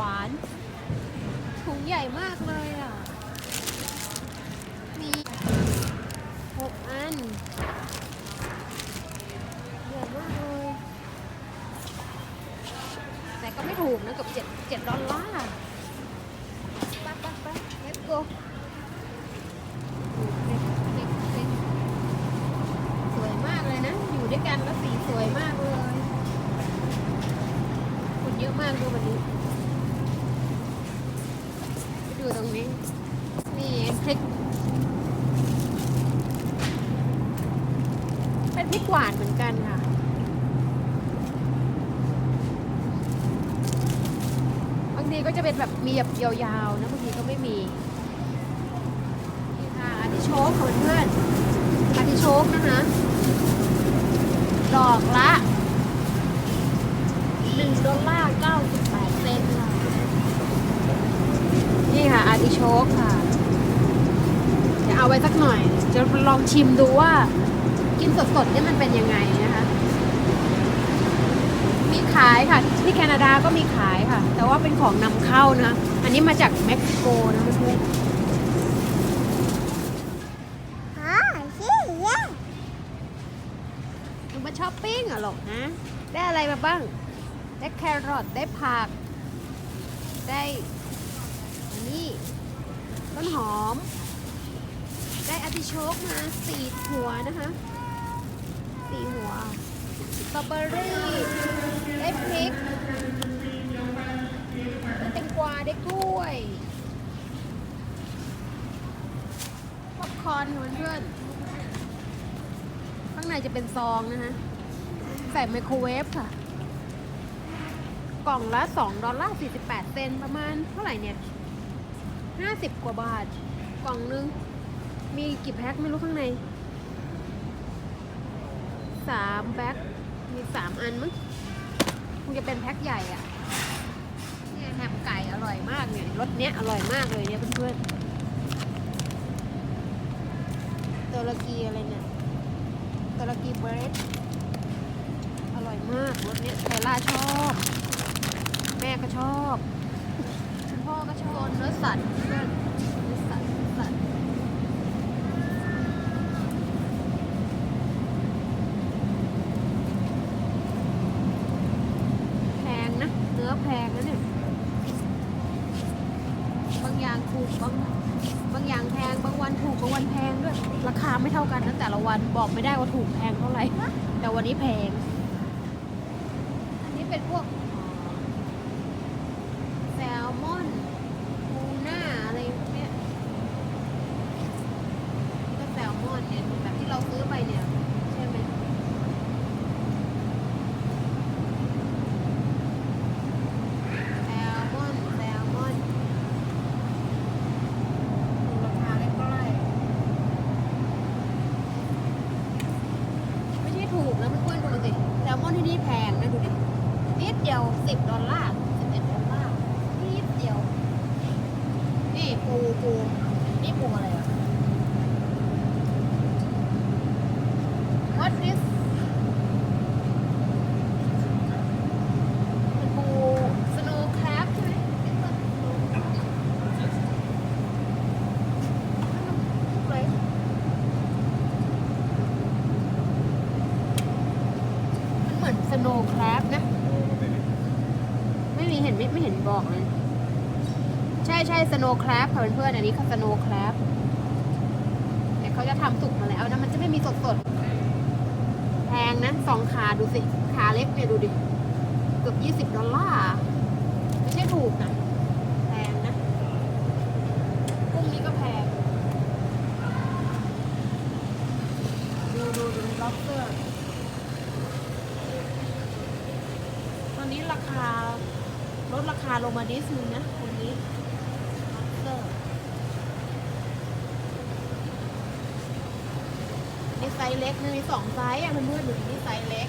วาน ถุงใหญ่มากเลยอะ มีหกอัน ใหญ่มากเลย แต่ก็ไม่ถูกนะกับเจ็ดเจ็ดดอลลาร์ไปไปไป let's go สวยมากเลยนะ อยู่ด้วยกันแล้วสีสวยมากเลย คนเยอะมากดูวันนี้ ไปดูตรงนี้ นี่พริก เป็นพริกหวานเหมือนกันค่ะ บางทีก็จะเป็นแบบมีแบบยาวๆนะบางทีก็ไม่มีนี่ค่ะอาร์ติโชกเพื่อนๆอาร์ติโชกนะคะดอกละ1ดอลลาร์98เซนต์ค่ะ นี่ค่ะอาร์ติโชกค่ะเดี๋ยวเอาไว้สักหน่อย จะลองชิมดูว่า กินสดๆเนี่ยมันเป็นยังไงนะคะ มีขายค่ะ ที่แคนาดาก็มีขายค่ะ แต่ว่าเป็นของนำเข้านะ อันนี้มาจากเม็กซิโกนะเพื่อน Ah, yeah, yeah. ๆมาช้อปปิ้งเหรอหรอกนะ ได้อะไรมาบ้าง ได้แครอทได้ผัก ได้อั นนี้ต้นหอม ได้อาติโชกมาสี่หัวนะคะสี่หัวสตรอเบอรี่ได้พริกได้แตงกวาได้กล้วยป๊อปคอร์นเพื่อนๆข้างในจะเป็นซองนะฮะใส่ไมโครเวฟค่ะ กล่องละ 2 ดอลลาร์ 48 เซนประมาณเท่าไหร่เนี่ย 50 กว่าบาท กล่องนึง มีกี่แพ็คไม่รู้ข้างในสามแพ็คมีสามอันมั้งคงจะเป็นแพ็คใหญ่อะเนี่ยแฮมไก่อร่อยมากเนี่ยรสเนี้ยอร่อยมากเลยเนี่ยเพื่อนๆตุรกีอะไรเนี่ยตุรกีเบรดอร่อยมากรสเนี้ยไทล่าชอบ แม่ก็ชอบ พ่อก็ชอบเนื้อสัตว์เพื่อนรถสัตว์เนื้อสัตว์แพงนะ เนื้อแพงนะเนี่ย บางอย่างถูกบางบางอย่างแพง บางวันถูกบางวันแพงด้วย ราคาไม่เท่ากันนะแต่ละวันบอกไม่ได้ว่าถูกแพงเท่าไหร่ แต่วันนี้แพง อันนี้เป็นพวกแซลมอนทูน่าอะไรพวกเนี้ยก็แซลมอนเนี่ยแบบที่เราซื้อไปเนี่ยใช่ไหม แซลมอน แซลมอนดูราคาใกล้ๆไม่ใช่ถูกนะเพื่อนๆดูสิ แซ ลมอนที่นี่แพงนะดูดินิดเดียวสิบดอลลาร์สิบเอ็ดดอลลาร์นิดเดียว นี่ปูปูนี่ปูอะไรอะ What is เป็นปูสโนว์แครบใช่ไหมเป็นปูอะไรมันเหมือน สโนว์ครบนะ ไม่มีเห็นไม่ไม่เห็นบอกเลย ใช่ใช่สโนว์ครบค่ะเพื่อนๆอันนี้คือสโนว์ครบแต่เขาจะทำสุกมาแล้วนะ มันจะไม่มีสดสดแพงนะสองขาดูสิ ขาเล็กเนี่ยดูดิ เกือบยี่สิบดอลลาร์ไม่ใช่ถูกนะแพงนะกุ้งนี้ก็แพง ดูดูดู lobster ตอน นี้ราคาลดราคาลงมานิดนึงนะวันนี้นี่ไซส์เล็กนะมีสองไซส์อะเพื่อนๆดูดินี่ไซส์เล็ก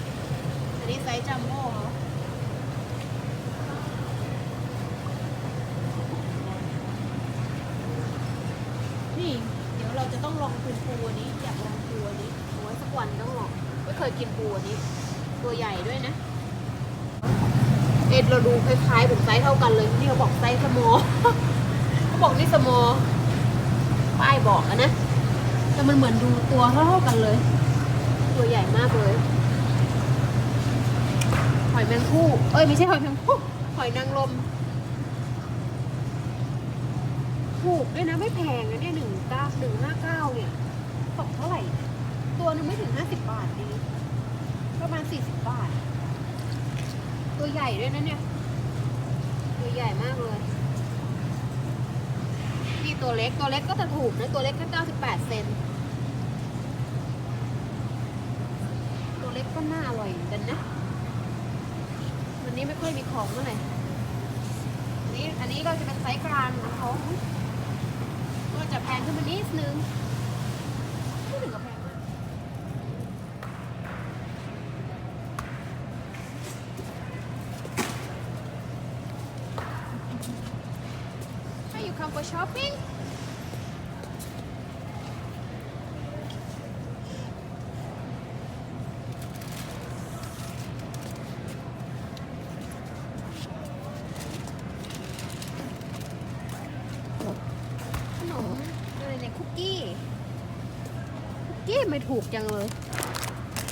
อันนี้ไซส์จัมโบ้เขานี่เดี๋ยวเราจะต้องลองกินปูอันนี้ อยากลองปูอันนี้โอ้ยสักวันต้องลองไม่เคยกินปูอันนี้ ตัวใหญ่ด้วยนะ เอ็ดเราดูคล้ายๆแบบไซส์เท่ากันเลยนี่เขาบอกไซส์สมอเขาบอกนี่สมอป้ายบอกอะนะ แต่มันเหมือนดูตัวเท่าๆกันเลย ตัวใหญ่มากเลยหอยแมงผู้เอ้ยไม่ใช่หอยแมงผู้หอยนางรมถูกด้วยนะไม่แพงนะเนี่ยหนึ่งเก้าหนึ่งห้าเก้าเนี่ยตกเท่าไหร่ ตัวนึงไม่ถึงห้าสิบบาทดีประมาณสี่สิบบาท ตัวใหญ่ด้วยนะเนี่ย ตัวใหญ่มากเลยนี่ตัวเล็กตัวเล็กก็จะถูกนะ ตัวเล็กแค่เก้าสิบแปดเซนตัวเล็กก็น่าอร่อยเหมือนกันนะ วันนี้ไม่ค่อยมีของเมื่อไหร่อันนี้อันนี้ก็จะเป็นไซส์กลางของเขาก็จะแพงขึ้นมานิดนึงไม่ถึงกับแพงมาก Shopping? ขนมอะไรเนี่ยคุกกี้ คุกกี้ไม่ถูกจังเลย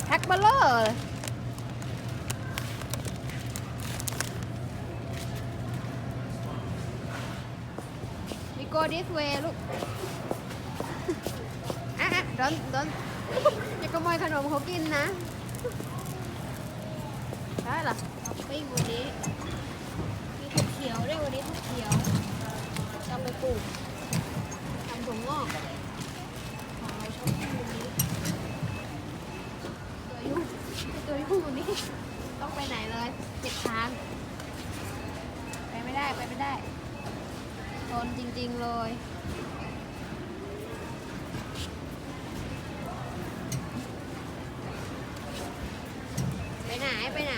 แพ็คเบลเลอร์เลย go this way ลูก อะอะดอนดอนอย่าขโมยขนมเขากินนะ ได้เหรอเอาปิ้งวันนี้ มีถั่วเขียวด้วยวันนี้ถั่วเขียวจะไปปลูกทำถั่วงอกของเราชอบกินวันนี้ตัวยุ่งตัวยุ่งวันนี้ ต้องไปไหนเลยเจ็ดทาง ไปไม่ได้ ไปไม่ได้ ทนจริงๆเลยไปไหน ไปไหน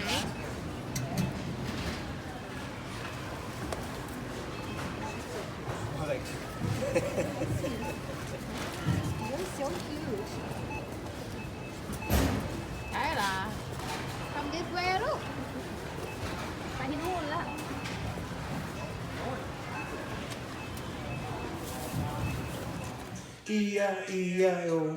You're so cute E-I-E-I-O